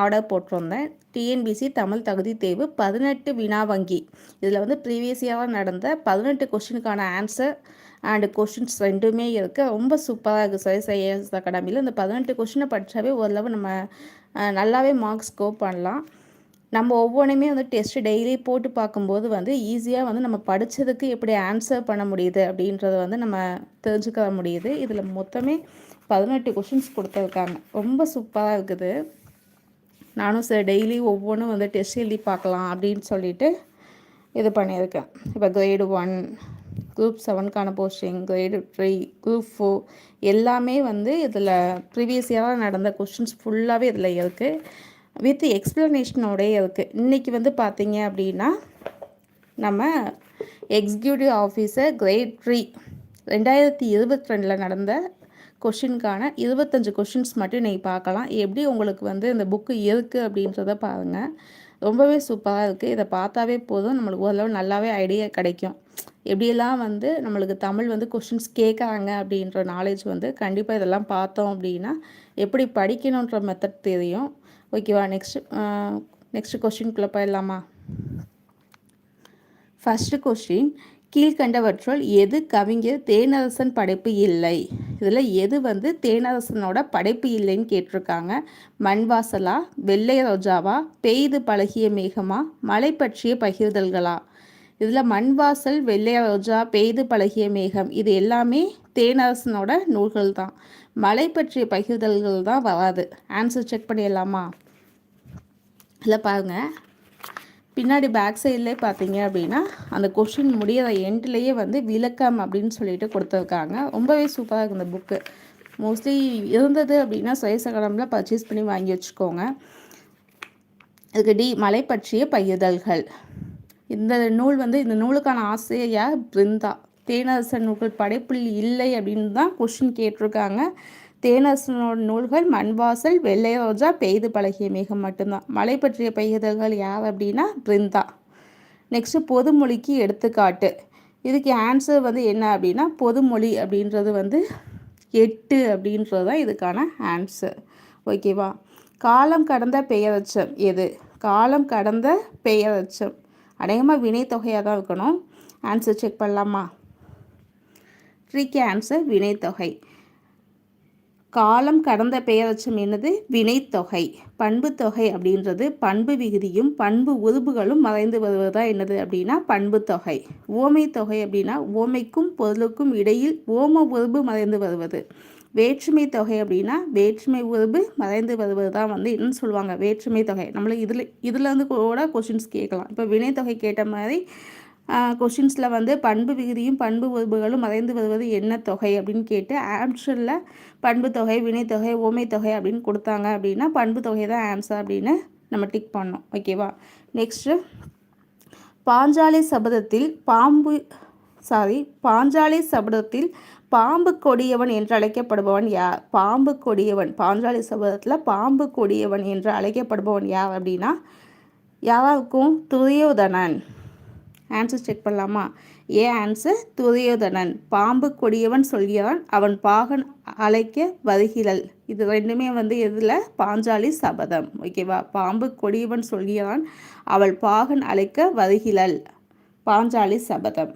Order போட்டிருந்தேன். TNPSC Tamil தகுதி தேர்வு பதினெட்டு வினா வங்கி. இதில் வந்து ப்ரீவியஸ் இயராக நடந்த பதினெட்டு கொஷினுக்கான ஆன்சர் அண்டு கொஷின்ஸ் ரெண்டுமே இருக்குது ரொம்ப சூப்பராக இருக்குது சைஸ் ஐஏஎஸ் அகாடமியில் இந்த பதினெட்டு கொஷினை படித்தாவே ஓரளவு நம்ம நல்லாவே மார்க் ஸ்கோர் பண்ணலாம். நம்ம ஒவ்வொன்றுமே வந்து டெஸ்ட் டெய்லி போட்டு பார்க்கும்போது வந்து ஈஸியாக வந்து நம்ம படித்ததுக்கு எப்படி ஆன்சர் பண்ண முடியுது அப்படின்றத வந்து நம்ம தெரிஞ்சுக்க முடியுது. இதில் மொத்தமே பதினெட்டு கொஷின்ஸ் கொடுத்துருக்காங்க. ரொம்ப சூப்பராக இருக்குது. நானும் சரி டெய்லி ஒவ்வொன்றும் வந்து டெஸ்ட் எழுதி பார்க்கலாம் அப்படின்னு சொல்லிட்டு இது பண்ணியிருக்கேன். இப்போ grade one group செவனுக்கான posting grade three group four எல்லாமே வந்து இதில் ப்ரீவியஸ் இயராக நடந்த கொஷின்ஸ் ஃபுல்லாகவே இதில் இருக்குது வித் எக்ஸ்ப்ளனேஷனோடய இருக்குது இன்றைக்கி வந்து பார்த்தீங்க அப்படின்னா நம்ம எக்ஸிக்யூட்டிவ் ஆஃபீஸர் கிரேட் த்ரீ ரெண்டாயிரத்தி இருபத்தி ரெண்டில் நடந்த கொஷினுக்கான இருபத்தஞ்சு கொஷின்ஸ் மட்டும் நீங்கள் பார்க்கலாம். எப்படி உங்களுக்கு வந்து இந்த புக்கு இருக்குது அப்படின்றத பாருங்கள் ரொம்பவே சூப்பராக இருக்குது இதை பார்த்தாவே போதும். நம்மளுக்கு ஓரளவு நல்லாவே ஐடியா கிடைக்கும். எப்படியெல்லாம் வந்து நம்மளுக்கு தமிழ் வந்து கொஷின்ஸ் கேட்குறாங்க அப்படின்ற நாலேஜ் வந்து கண்டிப்பாக இதெல்லாம் பார்த்தோம் அப்படின்னா எப்படி படிக்கணுன்ற மெத்தட் தெரியும். ஓகேவா நெக்ஸ்ட் நெக்ஸ்ட் கொஷின்குள்ளே போயிடலாமா? ஃபஸ்ட்டு கொஸ்டின் கீழ்கண்டவற்றுள் எது கவிஞர் தேனரசன் படைப்பு இல்லை? இதில் எது வந்து தேனரசனோட படைப்பு இல்லைன்னு கேட்டிருக்காங்க. மண்வாசலா வெள்ளை ரோஜாவா பெய்து பழகிய மேகமா மலை பற்றிய பகிர்தல்களா? இதில் மண்வாசல் வெள்ளை ரோஜா பெய்து பழகிய மேகம் இது எல்லாமே தேனரசனோட நூல்கள் தான். மலை பற்றிய பகிர்தல்கள் தான் வராது. ஆன்சர் செக் பண்ணிடலாமா? இல்லை பாருங்கள் பின்னாடி பேக் சைட்லேயே பார்த்தீங்க அப்படின்னா அந்த கொஷின் முடியிற எண்ட்லேயே வந்து விளக்கம் அப்படின்னு சொல்லிட்டு கொடுத்துருக்காங்க. ரொம்பவே சூப்பராக இருக்குது இந்த புக்கு மோஸ்ட்லி இருந்தது அப்படின்னா சுயசகடமில் பர்ச்சேஸ் பண்ணி வாங்கி வச்சுக்கோங்க. இதுக்கு டி மலை பற்றிய பயிர்தல்கள் இந்த நூல் வந்து இந்த நூலுக்கான ஆசிரியர் பிருந்தா. தேனரசன் நூல்கள் படைப்பில் இல்லை அப்படின்னு தான் கொஷின் கேட்டிருக்காங்க. தேனரசனோட நூல்கள் மண்வாசல் வெள்ளை ரோஜா பெய்து பழகிய மேகம் மட்டும்தான். மலை பற்றிய பெய்தல்கள் யார் அப்படின்னா பிருந்தா. நெக்ஸ்ட்டு பொதுமொழிக்கு எடுத்துக்காட்டு. இதுக்கு ஆன்சர் வந்து என்ன அப்படின்னா பொதுமொழி அப்படின்றது வந்து எட்டு அப்படின்றது தான் இதுக்கான ஆன்சர் ஓகேவா காலம் கடந்த பெயரச்சம் எது? காலம் கடந்த பெயரச்சம். அநேகமாக வினைத்தொகையாக தான் இருக்கணும். ஆன்சர் செக் பண்ணலாமா? ட்ரீக்கு ஆன்சர் வினைத்தொகை. காலம் கடந்த பெயரச்சம் என்னது? வினைத்தொகை. பண்பு தொகை அப்படின்றது பண்பு விகுதியும் பண்பு உறுப்புகளும் மறைந்து வருவதா என்னது அப்படின்னா பண்பு தொகை. ஓமை தொகை அப்படின்னா ஓமைக்கும் பொருளுக்கும் இடையில் ஓம உறுப்பு மறைந்து வருவது. வேற்றுமை தொகை அப்படின்னா வேற்றுமை உறுப்பு மறைந்து வருவது தான் வந்து என்னன்னு சொல்லுவாங்க. வேற்றுமை தொகை. நம்மளுக்கு இதில் இதில் இருந்து கூட கொஷின்ஸ் கேட்கலாம். இப்போ வினைத்தொகை கேட்ட மாதிரி கொஷின்ஸில் வந்து பண்பு விகுதியும் பண்பு உறுப்புகளும் மறைந்து வருவது என்ன தொகை அப்படின்னு கேட்டு ஆன்சரில் பண்பு தொகை வினைத்தொகை ஓமை தொகை அப்படின்னு கொடுத்தாங்க அப்படின்னா பண்பு தொகை தான் ஆன்சர் அப்படின்னு நம்ம டிக் பண்ணோம். ஓகேவா நெக்ஸ்ட்டு பாஞ்சாலி சபதத்தில் பாம்பு சாரி பாஞ்சாலி சபதத்தில் பாம்பு கொடியவன் என்று அழைக்கப்படுபவன் யார்? பாம்பு கொடியவன். பாஞ்சாலி சபதத்தில் பாம்பு கொடியவன் என்று அழைக்கப்படுபவன் யார் அப்படின்னா யாருக்கும் துரியோதனன். ஆன்சர் செக் பண்ணலாமா? A answer Duryodhanan. பாம்பு கொடியவன் சொல்கிறான் அவன் பாகன் அழைக்க வருகிறல் இது ரெண்டுமே வந்து எதில்? பாஞ்சாலி சபதம். ஓகேவா பாம்பு கொடியவன் சொல்கிறான் அவள் பாகன் அழைக்க வருகிறல் பாஞ்சாலி சபதம்.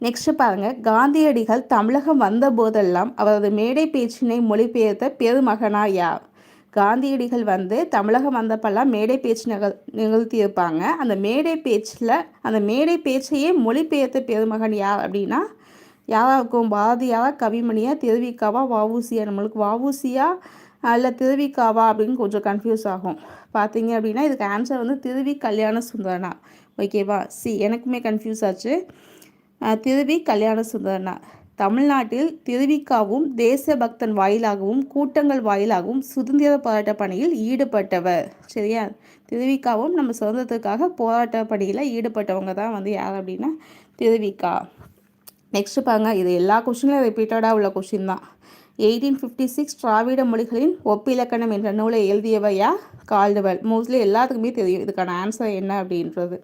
நெக்ஸ்ட் பாருங்க. காந்தியடிகள் தமிழகம் வந்த போதெல்லாம் அவரது மேடை பேச்சினை மொழிபெயர்த்த பெருமகனா யார்? காந்தியடிகள் வந்து தமிழகம் வந்தப்பெல்லாம் மேடை பேச்சு நிகழ் நிகழ்த்தியிருப்பாங்க. அந்த மேடை பேச்சில் அந்த மேடை பேச்சையே மொழிபெயர்த்த பெருமகன் யார் அப்படின்னா யாராக இருக்கும் பாரதியாவா கவிமணியா திருவிக்காவா வவுசியா நம்மளுக்கு வவுசியா இல்லை திருவிக்காவா அப்படின்னு கொஞ்சம் கன்ஃபியூஸ் ஆகும். பார்த்தீங்க அப்படின்னா இதுக்கு ஆன்சர் வந்து திருவி கல்யாண சுந்தரனா ஓகேவா சி எனக்குமே கன்ஃபியூஸ் ஆச்சு. திருவி கல்யாண சுந்தரனா தமிழ்நாட்டில் திருவிக்காவும் தேசபக்தன் வாயிலாகவும் கூட்டங்கள் வாயிலாகவும் சுதந்திர போராட்ட பணியில் ஈடுபட்டவர். சரியா? திருவிக்காவும் நம்ம சுதந்திரத்துக்காக போராட்ட பணியில் ஈடுபட்டவங்க தான் வந்து யார் அப்படின்னா திருவிக்கா நெக்ஸ்ட் பாருங்க இது எல்லா கொஷினும் ரிப்பீட்டடாக உள்ள கொஷின் தான். எயிட்டீன் ஃபிஃப்டி சிக்ஸ் திராவிட மொழிகளின் ஒப்பிலக்கணம் என்ற நூலை எழுதியவையா கால்டுவல். மோஸ்ட்லி எல்லாத்துக்குமே தெரியும் இதுக்கான ஆன்சர் என்ன அப்படின்றது.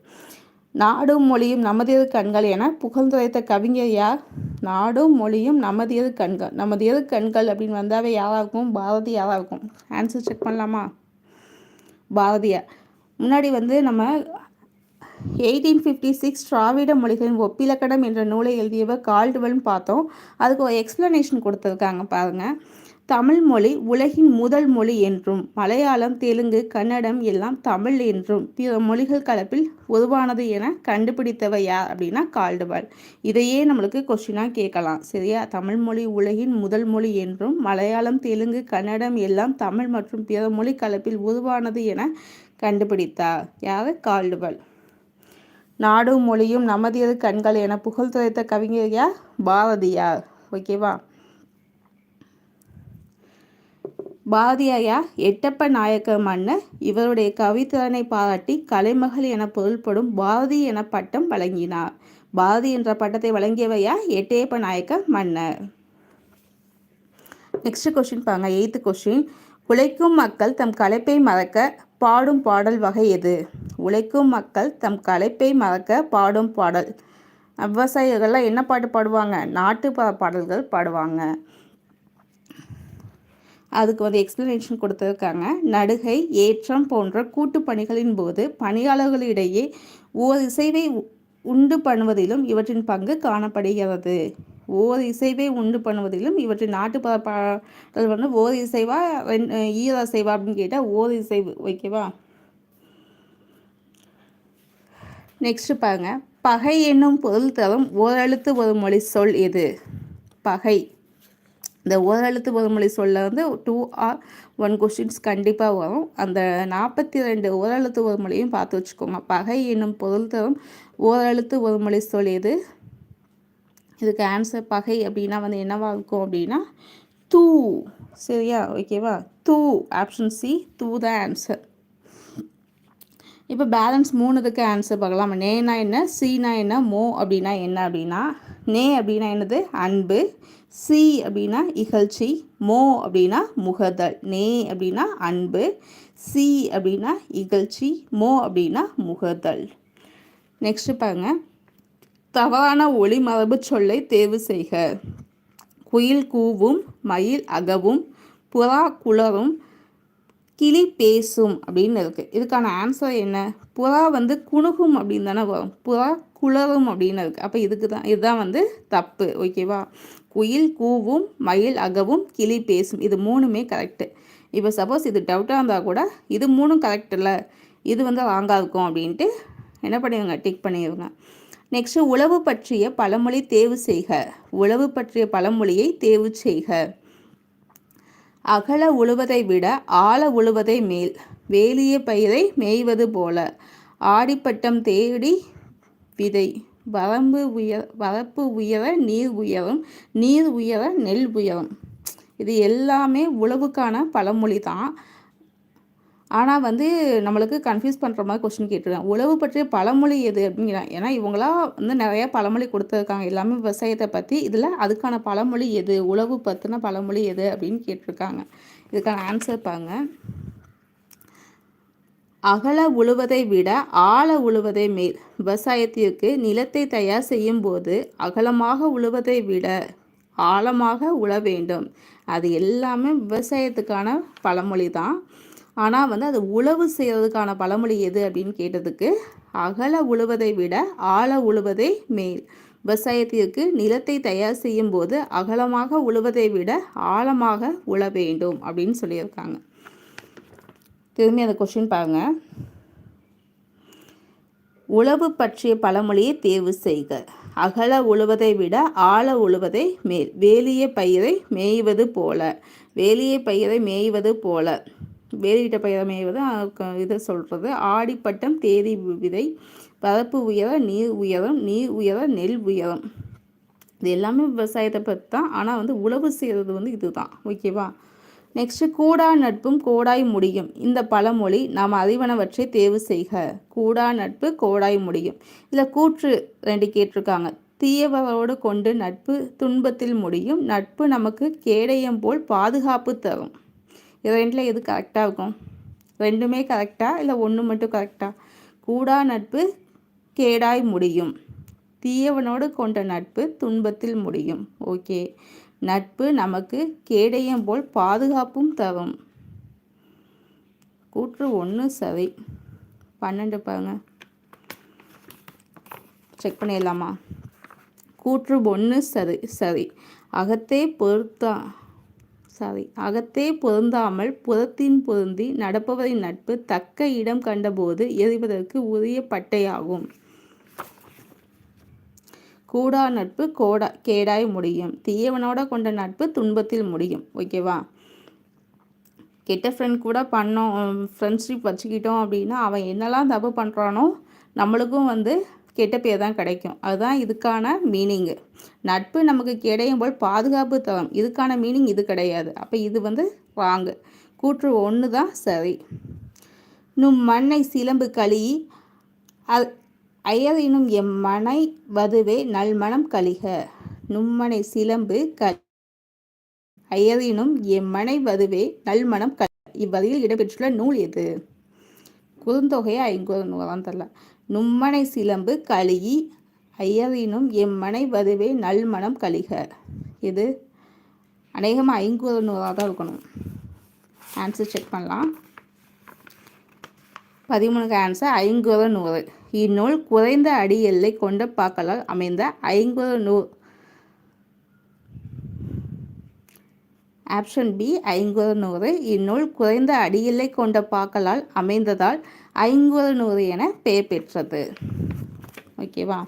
நாடும் மொழியும் நமதியது கண்கள் என புகழ்ந்துரைத்த கவிஞர் யார்? நாடும் மொழியும் நமதியது கண்கள். நமதியது கண்கள் அப்படின்னு வந்தாவே யாராக இருக்கும் பாரதி யாராக இருக்கும் ஆன்சர் செக் பண்ணலாமா? பாரதியார். முன்னாடி வந்து நம்ம எயிட்டீன் ஃபிஃப்டி சிக்ஸ் திராவிட மொழிகளின் ஒப்பிலக்கணம் என்ற நூலை எழுதியவர் கால்டுவல்னு பார்த்தோம். அதுக்கு ஒரு எக்ஸ்ப்ளனேஷன் கொடுத்துருக்காங்க பாருங்கள் தமிழ் மொழி உலகின் முதல் மொழி என்றும் மலையாளம் தெலுங்கு கன்னடம் எல்லாம் தமிழ் என்றும் பிற மொழிகள் கலப்பில் உருவானது என கண்டுபிடித்தவை யார் அப்படின்னா கால்டுவல். இதையே நம்மளுக்கு கொஸ்டினாக கேட்கலாம். சரியா? தமிழ் மொழி உலகின் முதல் மொழி என்றும் மலையாளம் தெலுங்கு கன்னடம் எல்லாம் தமிழ் மற்றும் பிற மொழி கலப்பில் உருவானது என கண்டுபிடித்தார். யார்? கால்டுவல். நாடும் மொழியும் நமதியது கண்கள் என புகழ் துறைத்த கவிஞர் யார்? பாரதியார். ஓகேவா? பாரதியாயா எட்டப்ப நாயக்க மன்னர் இவருடைய கவித்திறனை பாராட்டி கலைமகள் என பொருள்படும் பாரதி என பட்டம் வழங்கினார். பாரதி என்ற பட்டத்தை வழங்கியவையா எட்டையப்ப நாயக்க மன்னர் நெக்ஸ்ட் கொஸ்டின் பாருங்க எயித்து கொஸ்டின் உழைக்கும் மக்கள் தம் கலைப்பை மறக்க பாடும் பாடல் வகை எது? உழைக்கும் மக்கள் தம் கலைப்பை மறக்க பாடும் பாடல். விவசாயிகள்லாம் என்ன பாட்டு பாடுவாங்க? நாட்டு பாடல்கள் பாடுவாங்க. அதுக்கு வந்து எக்ஸ்பிளனேஷன் கொடுத்துருக்காங்க. நடுகை ஏற்றம் போன்ற கூட்டு பணிகளின் போது பணியாளர்களிடையே ஓர் இசைவை உண்டு பண்ணுவதிலும் இவற்றின் பங்கு காணப்படுகிறது. ஓர் இசைவை உண்டு பண்ணுவதிலும் இவற்றின் நாட்டுப்புற பாடல் வந்து ஓர் இசைவா ஈர இசைவா அப்படின்னு கேட்டால் ஓர் இசைவு ஓகேவா? நெக்ஸ்ட் பாருங்க. பகை என்னும் பொருள் தரும் ஓரெழுத்து ஒரு மொழி சொல் எது? பகை. இந்த ஓரெழுத்து ஒருமொழி சொல்ல வந்து டூ ஆர் ஒன் கொஷின்ஸ் கண்டிப்பாக வரும். அந்த நாற்பத்தி ரெண்டு ஓரெழுத்து ஒருமொழியும் பார்த்து வச்சுக்கோங்க. பகை என்னும் பொருள் தரும் ஓரெழுத்து ஒருமொழி சொல் எது? இதுக்கு ஆன்சர் பகை அப்படின்னா வந்து என்னவா இருக்கும் அப்படின்னா தூ. சரியா? ஓகேவா தூ. ஆப்ஷன் சி தூ த ஆன்சர் இப்போ பேலன்ஸ் மூணுதுக்கு ஆன்சர் பார்க்கலாம். நேனா என்ன? சீனா என்ன? மோ அப்படின்னா என்ன அப்படின்னா நே அப்படின்னா என்னது? அன்பு. சி அப்படின்னா இகழ்ச்சி மோ அப்படின்னா முகதல் நே அப்படின்னா அன்பு சி அப்படின்னா இகழ்ச்சி மோ அப்படின்னா முகதல். நெக்ஸ்ட் பாருங்க. தவறான ஒளி மரபு சொல்லை தேர்வு செய்க. குயில் கூவும் மயில் அகவும் புறா குளரும் கிளி பேசும் அப்படின்னு இருக்குது இதுக்கான ஆன்சர் என்ன? புறா வந்து குணுகும் அப்படின்னு தானே வரும். புறா குளரும் அப்படின்னு இருக்குது அப்போ இதுக்கு தான் இதுதான் வந்து தப்பு. ஓகேவா குயில் கூவும் மயில் அகவும் கிளி பேசும். இது மூணுமே கரெக்டு இப்போ சப்போஸ் இது டவுட்டாக இருந்தால் கூட இது மூணும் கரெக்ட் இல்லை. இது வந்து ராங்காக இருக்கும் அப்படின்ட்டு என்ன பண்ணிடுங்க டிக் பண்ணிடுங்க நெக்ஸ்ட்டு உழவு பற்றிய பழமொழி தேர்வு செய்க. உழவு பற்றிய பழமொழியை தேர்வு செய்க. அகல உழுவதை விட ஆழ உழுவதை மேல். வேலிய பயிரை மேய்வது போல. ஆடிப்பட்டம் தேடி விதை. வரம்பு உயர் வரப்பு உயர நீர் உயரும் நீர் உயர நெல் உயரும். இது எல்லாமே உழவுக்கான பழமொழி தான். ஆனால் வந்து நம்மளுக்கு கன்ஃபியூஸ் பண்ணுற மாதிரி கொஸ்டின் கேட்டிருக்காங்க. உழவு பற்றிய பழமொழி எது அப்படிங்கிறாங்க ஏன்னா இவங்களாம் வந்து நிறையா பழமொழி கொடுத்துருக்காங்க. எல்லாமே விவசாயத்தை பற்றி இதில் அதுக்கான பழமொழி எது? உழவு பற்றின பழமொழி எது அப்படின்னு கேட்டிருக்காங்க. இதுக்கான ஆன்சர் பாருங்கள் அகல உழுவதை விட ஆழ உழுவதை மேல் விவசாயத்திற்கு நிலத்தை தயார் செய்யும் போது அகலமாக உழுவதை விட ஆழமாக உழ வேண்டும். அது எல்லாமே விவசாயத்துக்கான பழமொழி தான். ஆனால் வந்து அது உழவு செய்கிறதுக்கான பழமொழி எது அப்படின்னு கேட்டதுக்கு அகல உழுவதை விட ஆழ உழுவதே மேல் விவசாயத்திற்கு நிலத்தை தயார் செய்யும் போது அகலமாக உழுவதை விட ஆழமாக உழ வேண்டும் அப்படின்னு சொல்லியிருக்காங்க. திரும்பி அந்த கொஷின் பாருங்க. உழவு பற்றிய பழமொழியை தேர்வு செய்க. அகல உழுவதை விட ஆழ உழுவதை மேல். வேலிய பயிரை மேய்வது போல. வேலிய பயிரை மேய்வது போல. வேலியிட்ட பயிரை மேய்வது இதை சொல்கிறது ஆடிப்பட்டம் தேதி விதை பரப்பு உயர நீர் உயரம் நீர் உயர நெல் உயரம். இது எல்லாமே விவசாயத்தை பற்றி தான் ஆனால் வந்து உழவு செய்கிறது வந்து இதுதான். ஓகேவா நெக்ஸ்ட்டு கூடா நட்பும் கோடாய் முடியும். இந்த பழமொழி நாம் அறிவனவற்றை தேர்வு செய்க. கூடா நட்பு கோடாய் முடியும். இதில் கூற்று ரெண்டு கேட்டிருக்காங்க. தீயவரோடு கொண்டு நட்பு துன்பத்தில் முடியும். நட்பு நமக்கு கேடயம் போல் பாதுகாப்பு தரும். இது ரெண்டில் எது கரெக்டாக இருக்கும்? ரெண்டுமே கரெக்டாக இல்லை ஒன்று மட்டும் கரெக்டாக கூடா நட்பு கேடாய் முடியும். தீயவனோடு கொண்ட நட்பு துன்பத்தில் முடியும். ஓகே நட்பு நமக்கு கேடயம் போல் பாதுகாப்பும் தரும். கூற்று ஒன்று சரி பன்னெண்டு பாருங்க. செக் பண்ணிடலாமா? கூற்று ஒன்று சரி சரி அகத்தே பொருத்தா சாரி அகத்தே பொருந்தாமல் புறத்தின் பொருந்தி நடப்பவரின் நட்பு தக்க இடம் கண்டபோது எறிவதற்கு உரிய பட்டையாகும். கூடா நட்பு கோடா கேடாய் முடியும். தீயவனோட கொண்ட நட்பு துன்பத்தில் முடியும். ஓகேவா கெட்ட ஃப்ரெண்ட் கூட பண்ணோம் ஃப்ரெண்ட்ஷிப் வச்சுக்கிட்டோம் அப்படின்னா அவன் என்னெல்லாம் தப்பு பண்ணுறானோ நம்மளுக்கும் வந்து கெட்ட பேர் தான் கிடைக்கும். அதுதான் இதுக்கான மீனிங்கு நட்பு நமக்கு கிடையும் போல் பாதுகாப்பு தரும். இதுக்கான மீனிங் இது கிடையாது. அப்போ இது வந்து வாங்கு கூற்று ஒன்று தான் சரி. நும் மண்ணை சிலம்பு களி அது அயலினும் எம் மனை வதுவே நல்மணம் கழிக. நும்மனை சிலம்பு க அயரினும் எம்மனை வதுவே நல்மணம் க இவ்வதியில் இடம்பெற்றுள்ள நூல் எது? குறுந்தொகையை? ஐங்குறு நூறாம் தரல. நும்மனை சிலம்பு கழுகி ஐயரினும் எம்மனை வதுவே நல்மணம் கழிக. இது அநேகமாக ஐங்குறு நூறாக தான் இருக்கணும். ஆன்சர் செக் பண்ணலாம். பதிமூணுக்கு ஆன்சர் ஐங்குறு நூறு இந்நூல் குறைந்த அடி எல்லை கொண்ட பாக்களால் அமைந்த ஐங்குறு நூறு ஆப்ஷன் பி ஐங்குறு நூறு. இந்நூல் குறைந்த அடியில்லை கொண்ட பாக்களால் அமைந்ததால் ஐங்குறு நூறு என பெயர் பெற்றது. ஓகேவா?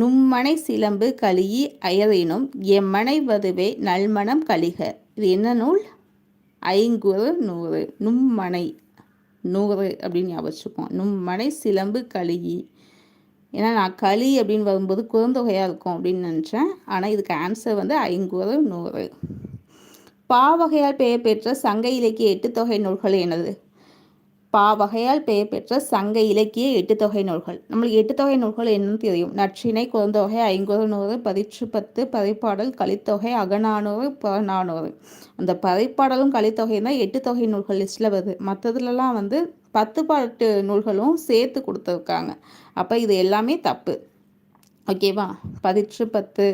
நும்மனை சிலம்பு கலியி அயறினும் எம்மனை வதுவே நல்மணம் கழிக இது என்ன நூல்? ஐங்குறு நூறு. நும்மனை நூறு அப்படின்னு ஞாபகம் நும்மனை சிலம்பு கழுகி. ஏன்னா நான் களி அப்படின்னு வரும்போது குறுந்தொகையாக இருக்கும் அப்படின்னு நினச்சேன். ஆனால் இதுக்கு ஆன்சர் வந்து ஐங்குறு நூறு. பாவகையால் பெயர் பெற்ற சங்க இலக்கிய எட்டு தொகை நூல்கள் பா வகையால் பெயர் பெற்ற சங்க இலக்கிய எட்டு தொகை நூல்கள். நம்மளுக்கு எட்டு தொகை நூல்கள் என்னன்னு தெரியும். நற்றினை குறுந்தொகை ஐங்குறு நூறு பதிற்று பத்து பரிப்பாடல் கலித்தொகை அகநானூறு புறநானூறு அந்த பரிப்பாடலும் கலித்தொகையும் தான் எட்டு தொகை நூல்கள் லிஸ்ட்டில் வருது. மற்றதுலலாம் வந்து பத்து பாட்டு நூல்களும் சேர்த்து கொடுத்துருக்காங்க. அப்போ இது எல்லாமே தப்பு. ஓகேவா? பதிற்று பத்து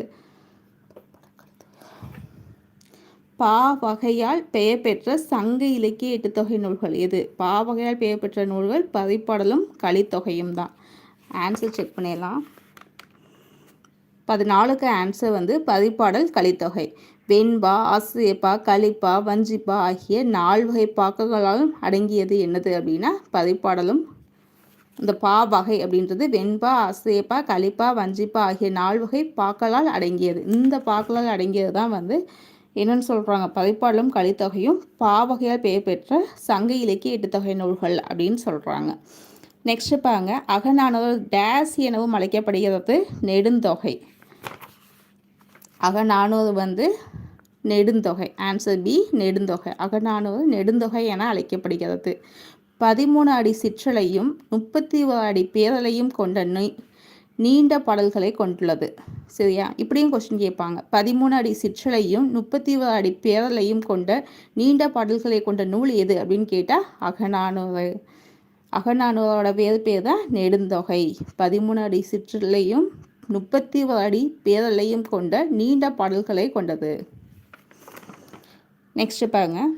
பா வகையால் பெயர் பெற்ற சங்க இலக்கிய எட்டுத்தொகை நூல்கள் எது? பா வகையால் பெயர் பெற்ற நூல்கள் பதிப்பாடலும் கலித்தொகையும் தான். ஆன்சர் செக் பண்ணிடலாம். பதினாலுக்கு ஆன்சர் வந்து பதிப்பாடல் கலித்தொகை. வெண்பா ஆசிரியப்பா கலிப்பா வஞ்சிப்பா ஆகிய நால்வகை பாக்கங்களாலும் அடங்கியது என்னது அப்படின்னா பதிப்பாடலும். இந்த பா வகை அப்படின்றது வெண்பா ஆசிரியப்பா கலிப்பா வஞ்சிப்பா ஆகிய நால் வகை பாக்களால் அடங்கியது. இந்த பாக்களால் அடங்கியது தான் வந்து என்னென்னு சொல்கிறாங்க பதிப்பாடலும் கலித்தொகையும் பாவகையால் பெயர் பெற்ற சங்க இலக்கிய எட்டுத்தொகை நூல்கள் அப்படின்னு சொல்கிறாங்க நெக்ஸ்ட் பாருங்க. அகநானூறு டேஸ் எனவும் அழைக்கப்படுகிறது நெடுந்தொகை. அகநானூறு வந்து Nedunthogai. Answer B Nedunthogai. Akananuru Nedunthogai என அழைக்கப்படுகிறது. பதிமூணு அடி சிற்றலையும் முப்பத்தி ஒரு அடி பேரலையும் கொண்ட நீண்ட பாடல்களை கொண்டுள்ளது. சரியா? இப்படியும் கொஸ்டின் கேட்பாங்க. பதிமூணு அடி சிற்றலையும் முப்பத்தி ஒரு அடி பேரலையும் கொண்ட நீண்ட பாடல்களை கொண்ட நூல் எது அப்படின்னு கேட்டால் அகநானூறு. அகநானூரோட பேர் பேர் தான் நெடுந்தொகை. பதிமூணு அடி சிற்றலையும் முப்பத்தி ஒரு அடி பேரலையும் கொண்ட நீண்ட பாடல்களை கொண்டது. நெக்ஸ்ட் பாருங்க.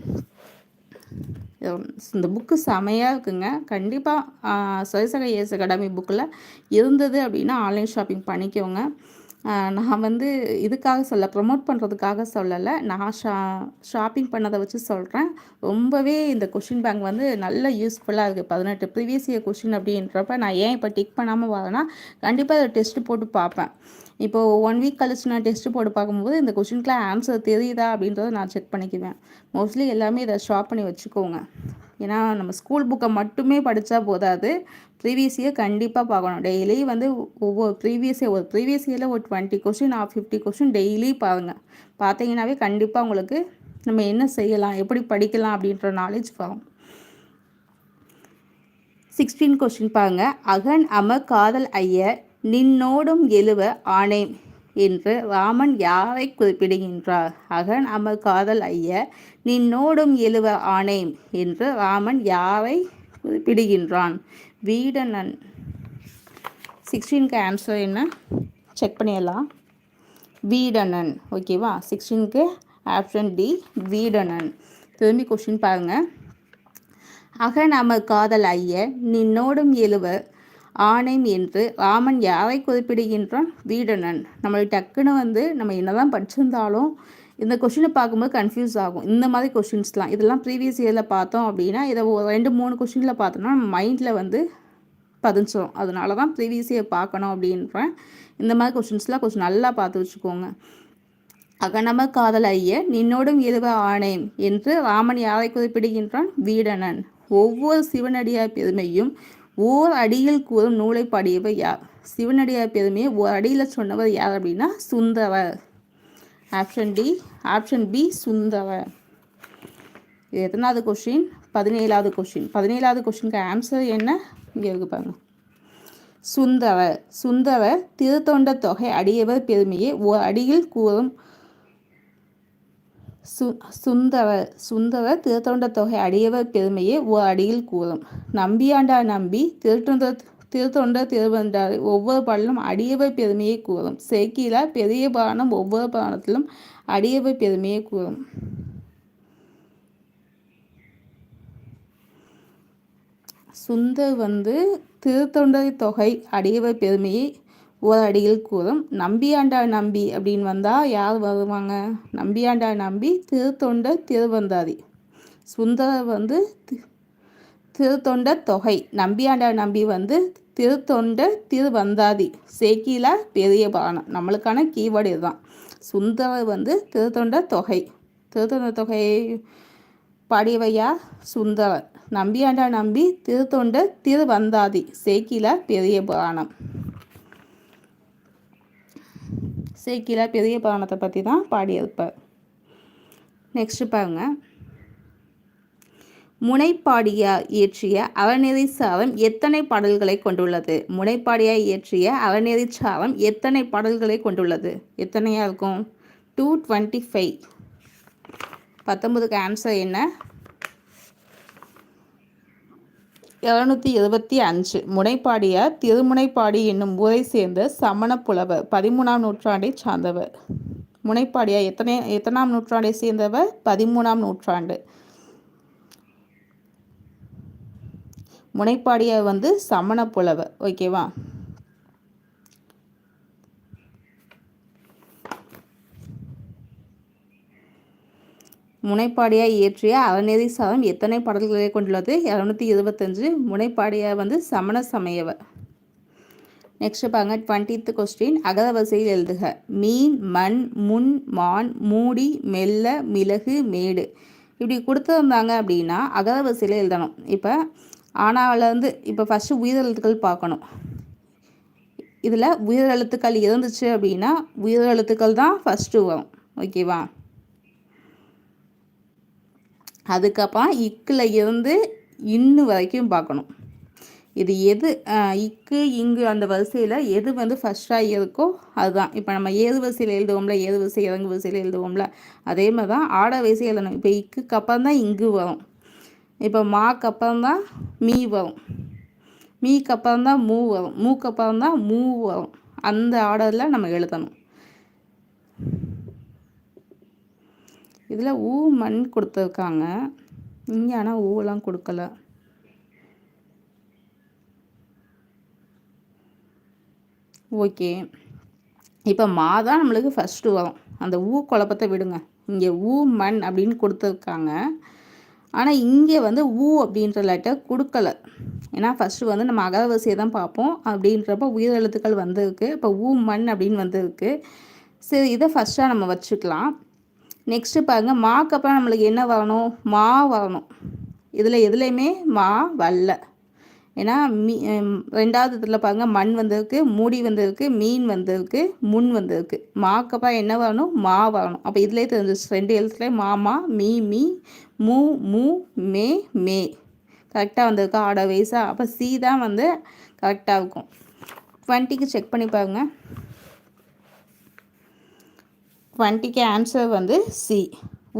இந்த புக்கு செமையாக இருக்குங்க. கண்டிப்பாக சரிசக ஏஸ் அகாடமி புக்கில் இருந்தது அப்படின்னா ஆன்லைன் ஷாப்பிங் பண்ணிக்கோங்க. நான் வந்து இதுக்காக சொல்ல ப்ரொமோட் பண்ணுறதுக்காக சொல்லலை. நான் ஷா ஷாப்பிங் பண்ணதை வச்சு சொல்கிறேன் ரொம்பவே இந்த கொஷின் பேங்க் வந்து நல்ல யூஸ்ஃபுல்லாக இருக்குது பதினெட்டு ப்ரீவியஸ் இயர் கொஷின் அப்படின்றப்ப நான் ஏன் இப்போ டிக் பண்ணாமல் வரேன்னா கண்டிப்பாக அதை டெஸ்ட்டு போட்டு பார்ப்பேன். இப்போது ஒன் வீக் கழிச்சு நான் டெஸ்ட்டு போட்டு பார்க்கும்போது இந்த கொஷினுக்குலாம் ஆன்சர் தெரியுதா அப்படின்றத நான் செக் பண்ணிக்குவேன். மோஸ்ட்லி எல்லாமே இதை ஸ்டாப் பண்ணி வச்சுக்கோங்க. ஏன்னா நம்ம ஸ்கூல் புக்கை மட்டுமே படித்தா போதாது. ப்ரீவியஸ் இயர் கண்டிப்பாக பார்க்கணும். டெய்லி வந்து ஒவ்வொரு ப்ரீவியஸ் இயர் ஒரு ப்ரீவியஸ் இயரில் ஒரு twenty question of fifty question daily பாருங்கள் பார்த்தீங்கன்னாவே கண்டிப்பாக உங்களுக்கு நம்ம என்ன செய்யலாம் எப்படி படிக்கலாம் அப்படின்ற நாலேஜ் வரும். சிக்ஸ்டீன் கொஸ்டின் பாருங்கள் அகன் அம காதல் ஐயர் நின்னோடும் எழுவ ஆனேன் என்று ராமன் யாரை குறிப்பிடுகின்றார்? அகன் அமர் காதல் ஐய நின்னோடும் எழுவ ஆனேன் என்று ராமன் யாரை குறிப்பிடுகின்றான்? வீடனன். சிக்ஸ்டீனுக்கு ஆன்சர் என்ன? செக் பண்ணிடலாம். வீடனன். ஓகேவா சிக்ஸ்டீனுக்கு ஆப்ஷன் டி வீடனன். திரும்பி கொஷின் பாருங்கள் அகன் அமர் காதல் ஐய நின்னோடும் எழுவ ஆணைம் என்று ராமன் யாரை குறிப்பிடுகின்றான்? வீடனன். நம்மளுக்கு டக்குன்னு வந்து நம்ம என்னதான் படிச்சிருந்தாலும் இந்த கொஷினை பார்க்கும்போது கன்ஃபியூஸ் ஆகும். இந்த மாதிரி கொஷின்ஸ்லாம் இதெல்லாம் ப்ரீவியஸ் இயரில் பார்த்தோம் அப்படின்னா இதை ஒரு ரெண்டு மூணு கொஷினில் பார்த்தோம்னா நம்ம மைண்டில் வந்து பதிஞ்சிடும் அதனால தான் ப்ரீவியஸ் இயர் பார்க்கணும் அப்படின்றேன். இந்த மாதிரி கொஷின்ஸ்லாம் கொஞ்சம் நல்லா பார்த்து வச்சுக்கோங்க. அகனம காதல் ஐய நின்னோடும் இழுவ ஆணையம் என்று ராமன் யாரை குறிப்பிடுகின்றான்? வீடனன். ஒவ்வொரு சிவனடியார் பெருமையும் ஓர் அடியில் கூறும் நூலை பாடியவர் யார்? சிவனடியார் பெருமையை ஓர் அடியில் சொன்னவர் யார் அப்படின்னா Sundarar. Option D option B Sundarar. இது எத்தனாவது கொஷின் பதினேழாவது கொஷின் பதினேழாவது கொஷினுக்கு ஆன்சர் என்ன? இங்கே இருக்கு பாருங்க. சுந்தரர். சுந்தரர் திருத்தொண்ட தொகை அடியவர் பெருமையை ஓர் அடியில் கூறும் சு சுந்தர சுந்தர திருத்தொண்ட தொகை அடியவர் பெருமையை ஓர் அடியில் கூறும். நம்பியாண்டா நம்பி திருத்தொண்ட திருத்தொண்ட திருவந்தார் ஒவ்வொரு பாடலும் அடியவர் பெருமையை கூறும். சேக்கிலா பெரிய பாடம் ஒவ்வொரு பாடத்திலும் அடியவர் பெருமையை கூறும். சுந்தர் வந்து திருத்தொண்டை தொகை அடியவர் பெருமையை ஒரு அடியில் கூறும் நம்பியாண்டா நம்பி அப்படின்னு வந்தால் யார் வருவாங்க? நம்பியாண்டா நம்பி திருத்தொண்ட திருவந்தாதி சுந்தரர் வந்து திருத்தொண்ட தொகை. நம்பியாண்டா நம்பி வந்து திருத்தொண்ட திருவந்தாதி. சேக்கில பெரிய பானம் நம்மளுக்கான கீவேர்டு இதுதான். சுந்தரர் வந்து திருத்தொண்ட தொகை. திருத்தொண்ட தொகை படிவையா சுந்தரர். நம்பியாண்டா நம்பி திருத்தொண்ட திருவந்தாதி சேக்கியில் பெரிய புராணம் சேக்கிலா பெரிய புராணத்தை பற்றி தான் பாடியிருப்பார் நெக்ஸ்ட்டு பாருங்க. முனைப்பாடியார் இயற்றிய அறநெறி சாரம் எத்தனை பாடல்களை கொண்டுள்ளது? முனைப்பாடியார் இயற்றிய அறநெறி சாரம் எத்தனை பாடல்களை கொண்டுள்ளது? எத்தனையா இருக்கும்? டூ டுவெண்ட்டி ஃபைவ் பத்தொம்பதுக்கு ஆன்சர் என்ன? எழுநூற்றி இருபத்தி அஞ்சு. முனைப்பாடியார் திருமுனைப்பாடி என்னும் ஊரை சேர்ந்த சமண புலவர் பதிமூணாம் நூற்றாண்டை சார்ந்தவர். முனைப்பாடியார் எத்தனை எத்தனாம் நூற்றாண்டை சேர்ந்தவர்? பதிமூணாம் நூற்றாண்டு. முனைப்பாடியார் வந்து சமண புலவர். ஓகேவா? முனைப்பாடியாக இயற்றிய அறநெறி சாதம் எத்தனை பாடல்களை கொண்டுள்ளது? இரநூத்தி இருபத்தஞ்சு. முனைப்பாடியாக வந்து சமண சமயவர் நெக்ஸ்ட் பாருங்க டுவெண்ட்டித்து கொஸ்டின் அகரவரிசையில் எழுதுக. மீன் மண் முன் மான் மூடி மெல்ல மிளகு மேடு. இப்படி கொடுத்துருந்தாங்க அப்படின்னா அகரவரிசையில் எழுதணும். இப்போ ஆனாவிலேருந்து இப்போ ஃபஸ்ட்டு உயிரெழுத்துக்கள் பார்க்கணும். இதில் உயிரெழுத்துக்கள் இருந்துச்சு அப்படின்னா உயிரெழுத்துக்கள் தான் ஃபஸ்ட்டு வரும். ஓகேவா அதுக்கப்புறம் இக்கில் இருந்து இன்னு வரைக்கும் பார்க்கணும். இது எது இக்கு இங்கு அந்த வரிசையில் எது வந்து ஃபஸ்ட்டாக இருக்கோ அதுதான். இப்போ நம்ம ஏது வரிசையில் எழுதுவோம்ல ஏது வரிசை இறங்கு வரிசையில் எழுதுவோம்ல அதே மாதிரி தான் ஆட வரிசை எழுதணும். இப்போ இக்குக்கு அப்புறம் தான் இங்கு வரும். இப்போ மாக்கு அப்புறம் தான் மீ வரும். மீக்கு அப்புறம் தான் மூ வரும். மூக்கு அப்புறம் தான் மூ வரும். அந்த ஆர்டரில் நம்ம எழுதணும். இதில் ஊ மண் கொடுத்துருக்காங்க. இங்கே ஆனால் ஊவெல்லாம் கொடுக்கல. ஓகே. இப்போ மா தான் நம்மளுக்கு ஃபஸ்ட்டு வரும். அந்த ஊ குழப்பத்தை விடுங்க. இங்கே ஊ மண் அப்படின்னு கொடுத்துருக்காங்க. ஆனால் இங்கே வந்து ஊ அப்படின்ற லெட்டர் கொடுக்கல. ஏன்னா ஃபஸ்ட்டு வந்து நம்ம அகரவரிசையை தான் பார்ப்போம். அப்படின்றப்ப உயிரெழுத்துக்கள் வந்திருக்கு. இப்போ ஊ மண் அப்படின்னு வந்திருக்கு. சரி இதை ஃபஸ்ட்டாக நம்ம வச்சுக்கலாம். நெக்ஸ்ட்டு பாருங்கள் மாக்கு அப்புறம் நம்மளுக்கு என்ன வரணும்? மா வரணும். இதில் எதுலேயுமே மா வரல. ஏன்னா மீ ரெண்டாவது இதில் பாருங்கள் மண் வந்திருக்கு மூடி வந்திருக்கு மீன் வந்திருக்கு முன் வந்திருக்கு. மாக்கப்பா என்ன வரணும்? மா வரணும். அப்போ இதிலே தெரிஞ்சிச்சு ரெண்டு எழுத்துல மாமா மீ மீ மூ மூ மே மே கரெக்டாக வந்திருக்கு? ஆட வயசா அப்போ சி தான் வந்து கரெக்டாக இருக்கும். டுவெண்ட்டிக்கு செக் பண்ணி பாருங்கள் டுவெண்ட்டிக்கு ஆன்சர் வந்து சி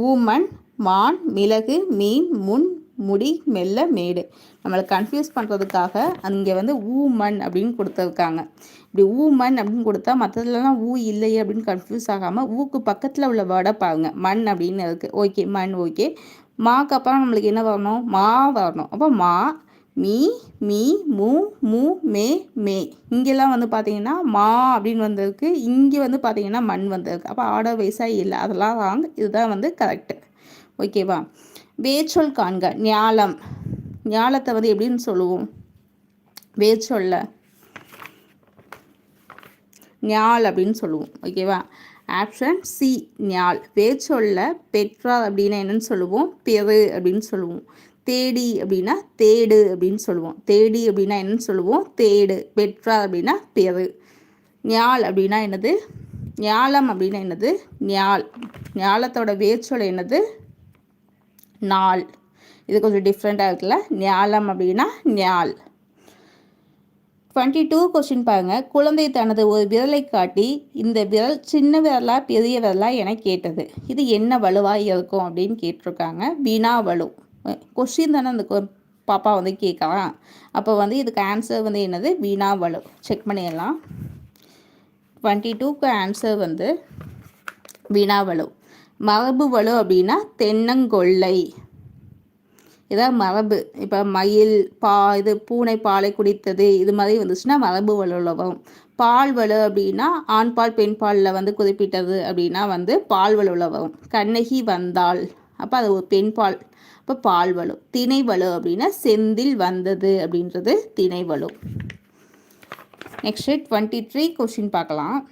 ஊமன் மான் மிளகு மீன் முன் முடி மெல்ல மேடு. நம்மளை கன்ஃபியூஸ் பண்ணுறதுக்காக அங்கே வந்து ஊ மண் அப்படின்னு கொடுத்துருக்காங்க. இப்படி ஊமன் அப்படின்னு கொடுத்தா மற்றதுலலாம் ஊ இல்லையே அப்படின்னு கன்ஃபியூஸ் ஆகாமல் ஊக்கு பக்கத்தில் உள்ள வேர்டை பாருங்க. மண் அப்படின்னு இருக்குது ஓகே மண் ஓகே மாக்கு அப்புறம் நம்மளுக்கு என்ன வரணும்? மா வரணும். அப்போ மா மீ மீ மு மு மே மே. இங்கெல்லாம் வந்து பார்த்தீங்கன்னா மா அப்படின்னு வந்திருக்கு இங்கே வந்து பார்த்தீங்கன்னா மண் வந்திருக்கு அப்போ ஆர்டர் வைஸாக இல்லை. அதெல்லாம் ராங் இதுதான் வந்து கரெக்டு ஓகேவா வேச்சொல் காண்க. ஞாலம். ஞாலத்தை வந்து எப்படின்னு சொல்லுவோம்? வேச்சொல்ல ஞால் அப்படின்னு சொல்லுவோம். ஓகேவா ஆப்ஷன் சி ஞால். வேச்சொல்ல பெற்றார் அப்படின்னா என்னன்னு சொல்லுவோம்? பெரு அப்படின்னு சொல்லுவோம். தேடி அப்படின்னா தேடு அப்படின்னு சொல்லுவோம். தேடி அப்படின்னா என்னன்னு சொல்லுவோம்? தேடு. பெற்றார் அப்படின்னா பெரு ஞால் அப்படின்னா என்னது? ஞாலம் அப்படின்னா என்னது? ஞால். ஞாலத்தோட வேர்ச்சொல் என்னது? நாள். இது கொஞ்சம் டிஃப்ரெண்ட்டாக இருக்குல்ல? ஞாலம் அப்படின்னா ஞால். டுவெண்ட்டி டூ கொஸ்டின் பாருங்கள் குழந்தை தனது ஒரு விரலை காட்டி இந்த விரல் சின்ன விரலா பெரிய விரலா என கேட்டது. இது என்ன வலுவாக இருக்கும் அப்படின்னு கேட்டிருக்காங்க. வினா வலு. கொஷின் தானே அந்த பாப்பா வந்து கேட்கலாம் அப்போ வந்து இதுக்கு ஆன்சர் வந்து என்னது? வீணா வலு. செக் பண்ணிடலாம். டுவெண்ட்டி டூக்கு ஆன்சர் வந்து வீணா வலு. மரபு வலு அப்படின்னா தென்னங்கொள்ளை இதான் மரபு. இப்போ மயில் பா இது பூனை பாலை குடித்தது இது மாதிரி வந்துச்சுன்னா மரபு வலுவில் வரும். பால் வலு அப்படின்னா ஆண் பால் பெண் பாலில் வந்து குறிப்பிட்டது அப்படின்னா வந்து பால் வலுவில் வரும். கண்ணகி வந்தாள். அப்போ அது ஒரு பெண் பால். அப்போ பால் வலு திணை வலு அப்படின்னா செந்தில் வந்தது அப்படின்றது திணை வலு. நெக்ஸ்ட்டு டுவெண்ட்டி த்ரீ கொஷின் பார்க்கலாம்.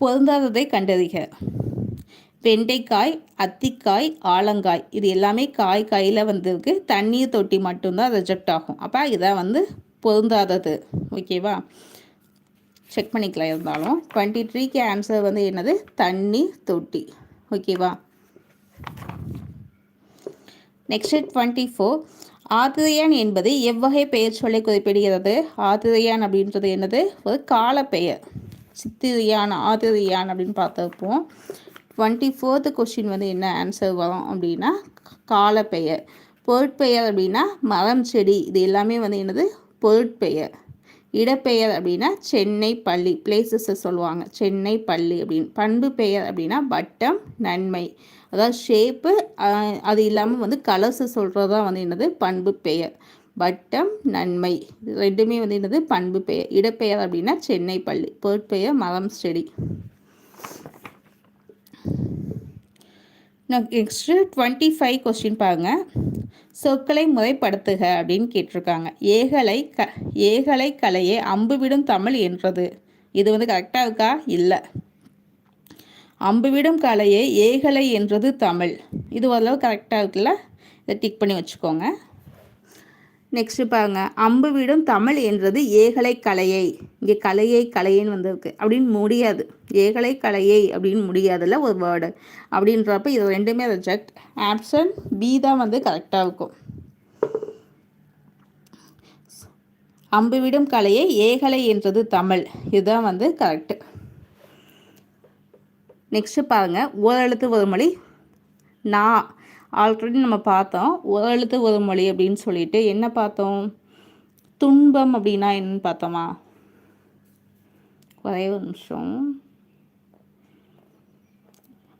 பொருந்தாததை கண்டறிக. வெண்டைக்காய் அத்திக்காய் ஆலங்காய் இது எல்லாமே காய் காயில் வந்திருக்கு. தண்ணீர் தொட்டி மட்டும்தான் ரிஜெக்ட் ஆகும். அப்போ இதான் வந்து பொருந்தாதது. ஓகேவா செக் பண்ணிக்கலாம் இருந்தாலும். டுவெண்ட்டி த்ரீக்கு ஆன்சர் வந்து என்னது? தண்ணி தொட்டி. ஓகேவா நெக்ஸ்ட் டுவெண்ட்டி ஃபோர். ஆதிரையான் என்பது எவ்வகை பெயர் சொல்லை குறிப்பிடுகிறது? ஆதிரையான் அப்படின்றது என்னது? ஒரு கால பெயர். சித்திரியான் ஆதிரியான் அப்படின்னு பார்த்துருப்போம். டுவெண்ட்டி ஃபோர்த்து கொஷின் வந்து என்ன ஆன்சர் வரும் அப்படின்னா காலப்பெயர் பொருட்பெயர் அப்படின்னா மரம் செடி. இது எல்லாமே வந்து என்னது? பொருட்பெயர். இடப்பெயர் அப்படின்னா சென்னை பள்ளி. பிளேசஸை சொல்லுவாங்க. சென்னை பள்ளி அப்படின்னு. பண்பு பெயர் அப்படின்னா வட்டம் நன்மை. அதாவது ஷேப்பு அது இல்லாமல் வந்து கலர்ஸு சொல்கிறது தான் வந்து என்னது? பண்பு பெயர். வட்டம் நன்மை. ரெண்டுமே வந்து என்னது? பண்பு பெயர். இடப்பெயர் அப்படின்னா சென்னை பள்ளி. பொருட்பெயர் மரம் செடி. நெக்ஸ்ட்டு டுவெண்ட்டி ஃபைவ் கொஸ்டின் பாருங்கள் சொற்களை முறைப்படுத்துக அப்படின்னு கேட்டிருக்காங்க. ஏகலை க ஏகலை கலையே அம்பு விடும் தமிழ் என்றது. இது வந்து கரெக்டாக இருக்கா? இல்லை. அம்பு விடும் ஏகலை என்றது தமிழ். இது ஓரளவு கரெக்டாக இருக்குல்ல? இதை டிக் பண்ணி வச்சுக்கோங்க. நெக்ஸ்ட் பாருங்க. அம்பு விடும் தமிழ் என்றது ஏகலை கலையை. இங்கே கலையை கலையைன்னு வந்திருக்கு. அப்படின்னு முடியாது. ஏகலை கலையை அப்படின்னு முடியாதுல்ல ஒரு வேர்டு அப்படின்றப்ப இது ரெண்டுமே ரிஜெக்ட் ஆப்ஷன் பி தான் வந்து கரெக்டாக இருக்கும். அம்பு விடும் கலையை ஏகலை என்றது தமிழ். இதுதான் வந்து கரெக்ட் நெக்ஸ்ட்டு பாருங்கள் ஓரெழுத்து ஒரு மொழி. நான் ஆல்ரெடி நம்ம பார்த்தோம் ஓரெழுத்து ஒரு மொழி அப்படின்னு சொல்லிட்டு என்ன பார்த்தோம்? துன்பம் அப்படின்னா என்னன்னு பார்த்தோமா? ஒரே ஒரு நிமிஷம்.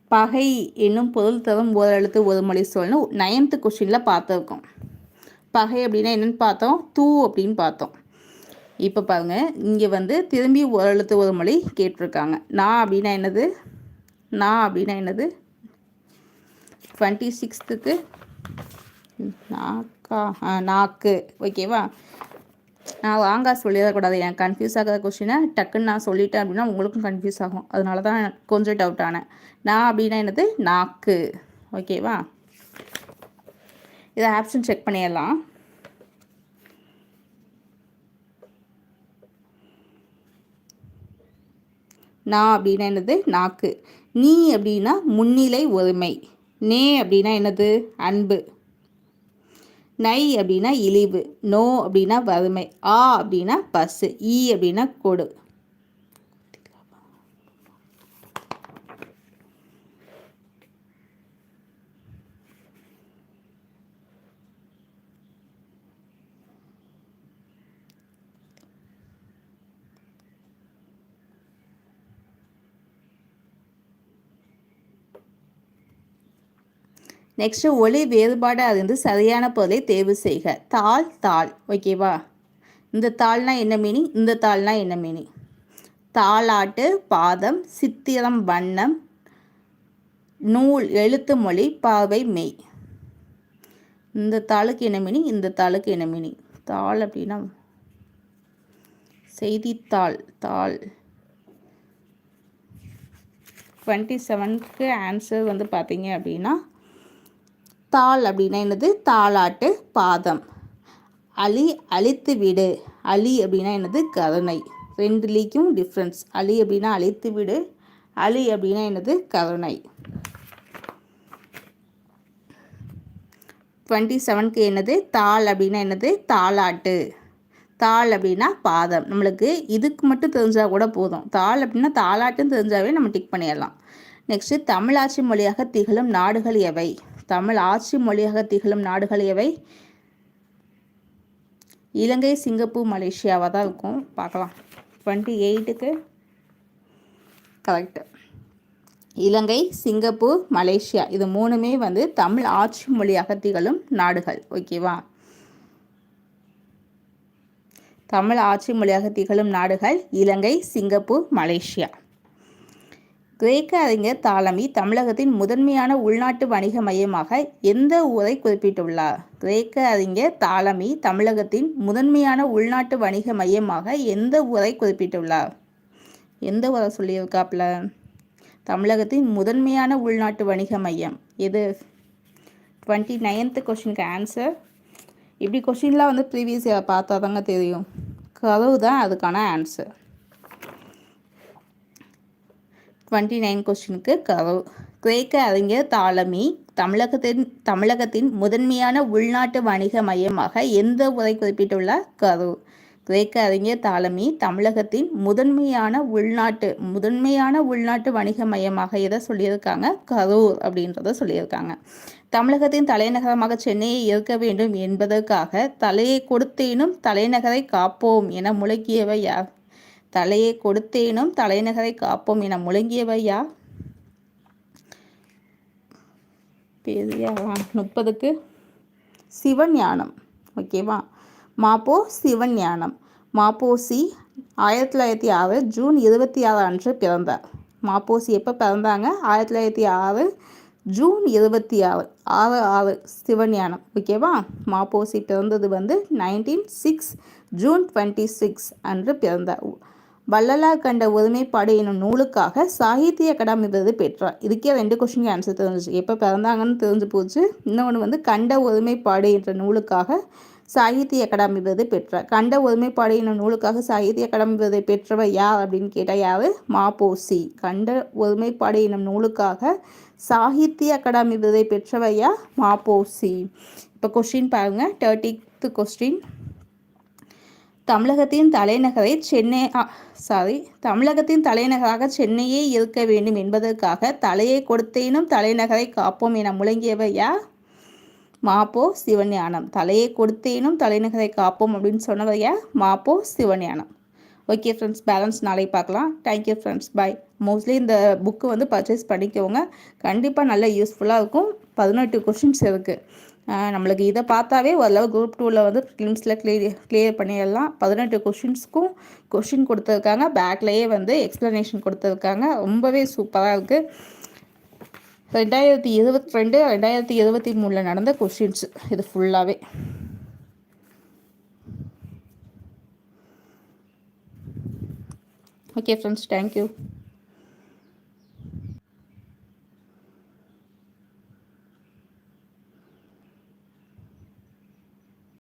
பகை என்னும் பொருள் தரும் ஓரெழுத்து ஒரு மொழி சொல்லணும் நைன்த்து கொஷினில் பார்த்துருக்கோம். பகை அப்படின்னா என்னென்னு பார்த்தோம்? தூ அப்படின்னு பார்த்தோம். இப்போ பாருங்கள் இங்கே வந்து திரும்பி ஒரு எழுத்து ஒரு மொழி கேட்டிருக்காங்க. நான் அப்படின்னா என்னது? நான் அப்படின்னா என்னது? டுவெண்ட்டி சிக்ஸ்த்துக்கு நாக்கா. நாக்கு ஓகேவா நான் வாங்கா சொல்லிடக்கூடாது எனக்கு கன்ஃபியூஸ் ஆகாத கொஷினை டக்குன்னு நான் சொல்லிட்டேன் அப்படின்னா உங்களுக்கும் கன்ஃபியூஸ் ஆகும். அதனால தான் கொஞ்சம் டவுட் ஆனேன். நான் அப்படின்னா என்னது? நாக்கு. ஓகேவா இதை ஆப்ஷன் செக் பண்ணிடலாம். நான் அப்படின்னா என்னது? நாக்கு. நீ அப்படின்னா முன்னிலை ஒருமை. நே அப்படின்னா என்னது? அன்பு. நை அப்படின்னா இழிவு. நோ அப்படின்னா வறுமை. ஆ அப்படின்னா பசு. ஈ அப்படின்னா கொடு. நெக்ஸ்ட்டு ஒளி வேறுபாடு அறிந்து சரியான பொருளை தேர்வு செய்க. தாள் தாள். ஓகேவா இந்த தாள்னா என்ன மீனிங் இந்த தாள்னா என்ன மீனிங் தாளாட்டு பாதம் சித்திரம் வண்ணம் நூல் எழுத்து மொழி பார்வை மெய். இந்த தாளுக்கு என்ன மீனிங் இந்த தாளுக்கு என்ன மீனிங் தாள் அப்படின்னா செய்தித்தாள் தாள். டுவெண்ட்டி செவனுக்கு ஆன்சர் வந்து பார்த்தீங்க அப்படின்னா தாள் அப்படின்னா என்னது? தாளாட்டு பாதம். அலி அழித்து விடு அலி அப்படின்னா என்னது? கருணை. ரெண்டு லீக்கும் டிஃப்ரென்ஸ் அலி அப்படின்னா அழித்து விடு அலி அப்படின்னா என்னது? கருணை. டுவெண்ட்டி செவனுக்கு என்னது? தாள் அப்படின்னா என்னது? தாளாட்டு. தாள் அப்படின்னா பாதம். நம்மளுக்கு இதுக்கு மட்டும் தெரிஞ்சால் கூட போதும். தாள் அப்படின்னா தாளாட்டுன்னு தெரிஞ்சாவே நம்ம டிக் பண்ணிடலாம். நெக்ஸ்ட்டு தமிழாட்சி மொழியாக திகழும் நாடுகள் எவை? தமிழ் ஆட்சி மொழியாக திகழும் நாடுகள் எவை? இலங்கை சிங்கப்பூர் மலேசியாவாக தான் இருக்கும். பார்க்கலாம். டுவெண்ட்டி எயிட்டுக்கு கரெக்டு இலங்கை சிங்கப்பூர் மலேசியா இது மூணுமே வந்து தமிழ் ஆட்சி மொழியாக திகழும் நாடுகள். ஓகேவா தமிழ் ஆட்சி மொழியாக திகழும் நாடுகள் இலங்கை சிங்கப்பூர் மலேசியா. கிரேக்க அறிஞர் தாலமி தமிழகத்தின் முதன்மையான உள்நாட்டு வணிக மையமாக எந்த ஊரை குறிப்பிட்டுள்ளார்? கிரேக்க அறிஞர் தாலமி தமிழகத்தின் முதன்மையான உள்நாட்டு வணிக மையமாக எந்த ஊரை குறிப்பிட்டுள்ளார்? எந்த ஊரை சொல்லியிருக்காப்ல தமிழகத்தின் முதன்மையான உள்நாட்டு வணிக மையம் எது? டுவெண்ட்டி நைன்த்து கொஷினுக்கு ஆன்சர் இப்படி கொஷின்லாம் வந்து ப்ரீவியஸ் பார்த்தா தாங்க தெரியும். கதவு தான் அதுக்கான ஆன்சர் டுவெண்ட்டி நைன் கொஸ்டினுக்கு கதவு கிரேக்க அறிஞர் தாலமி தமிழகத்தின் தமிழகத்தின் முதன்மையான உள்நாட்டு வணிக மையமாக எந்த உரை குறிப்பிட்டுள்ளார்? கரு கிரேக்க அறிஞர் தாலமி தமிழகத்தின் முதன்மையான உள்நாட்டு முதன்மையான உள்நாட்டு வணிக மையமாக எதை சொல்லியிருக்காங்க? கரூர் அப்படின்றத சொல்லியிருக்காங்க. தமிழகத்தின் தலைநகரமாக சென்னையை இருக்க வேண்டும் என்பதற்காக தலையை கொடுத்தேனும் தலைநகரை காப்போம் என முழக்கியவை யார்? தலையை கொடுத்தேனும் தலைநகரை காப்போம் என முழங்கியவையா? முப்பதுக்கு. சிவன் ஞானம் ஓகேவா மாப்போ சிவன் ஞானம் மாப்போசி ஆயிரத்தி தொள்ளாயிரத்தி ஆறு ஜூன் இருபத்தி ஆறு அன்று பிறந்தார். மாப்போசி எப்போ பிறந்தாங்க? ஆயிரத்தி தொள்ளாயிரத்தி ஆறு ஜூன் இருபத்தி ஆறு. ஆறு ஆறு சிவஞானம். ஓகேவா மாப்போசி பிறந்தது வந்து nineteen six June twenty six அன்று பிறந்தார். வள்ளலா கண்ட ஒருமைப்பாடு என்னும் நூலுக்காக சாகித்ய அகாடமி விருது பெற்றார். இதுக்கே ரெண்டு கொஸ்டின் ஆன்சர் தெரிஞ்சிச்சு. எப்போ பிறந்தாங்கன்னு தெரிஞ்சு போச்சு. இன்னொன்று வந்து கண்ட ஒருமைப்பாடு என்ற நூலுக்காக சாகித்ய அகாடமி விருது பெற்றார். கண்ட ஒருமைப்பாடு என்னும் நூலுக்காக சாகித்ய அகாடமி விருதை பெற்றவர் யார் அப்படின்னு கேட்டால் யார்? மாப்போசி கண்ட ஒருமைப்பாடு என்னும் நூலுக்காக சாகித்ய அகாடமி விருதை பெற்றவையா மாப்போசி இப்போ கொஸ்டின் பாருங்கள் தேர்ட்டித்து கொஸ்டின் தமிழகத்தின் தலைநகரை சென்னை சாரி தமிழகத்தின் தலைநகராக சென்னையே இருக்க வேண்டும் என்பதற்காக தலையை கொடுத்தேனும் தலைநகரை காப்போம் என முழங்கியவையா மாப்போ சிவஞானம். தலையை கொடுத்தேனும் தலைநகரை காப்போம் அப்படின்னு சொன்னவையா Mapo Sivagnanam. Okay friends balance நாளை பார்க்கலாம். Thank you friends bye mostly இந்த புக்கு வந்து பர்ச்சேஸ் பண்ணிக்கோங்க. கண்டிப்பாக நல்ல யூஸ்ஃபுல்லாக இருக்கும். பதினெட்டு கொஷின்ஸ் இருக்குது நம்மளுக்கு இதை பார்த்தாவே ஓரளவு குரூப் டூவில் வந்து ஃபிலிம்ஸில் கிளியர் கிளியர் பண்ணிடலாம் பதினெட்டு கொஷின்ஸ்க்கும் கொஷின் கொடுத்துருக்காங்க. பேக்லேயே வந்து எக்ஸ்ப்ளனேஷன் கொடுத்துருக்காங்க. ரொம்பவே சூப்பராக இருக்குது ரெண்டாயிரத்தி இருபத்தி ரெண்டு ரெண்டாயிரத்தி இருபத்தி மூணில் நடந்த கொஷின்ஸ் இது ஃபுல்லாகவே ஓகே ஃப்ரெண்ட்ஸ் தேங்க்யூ.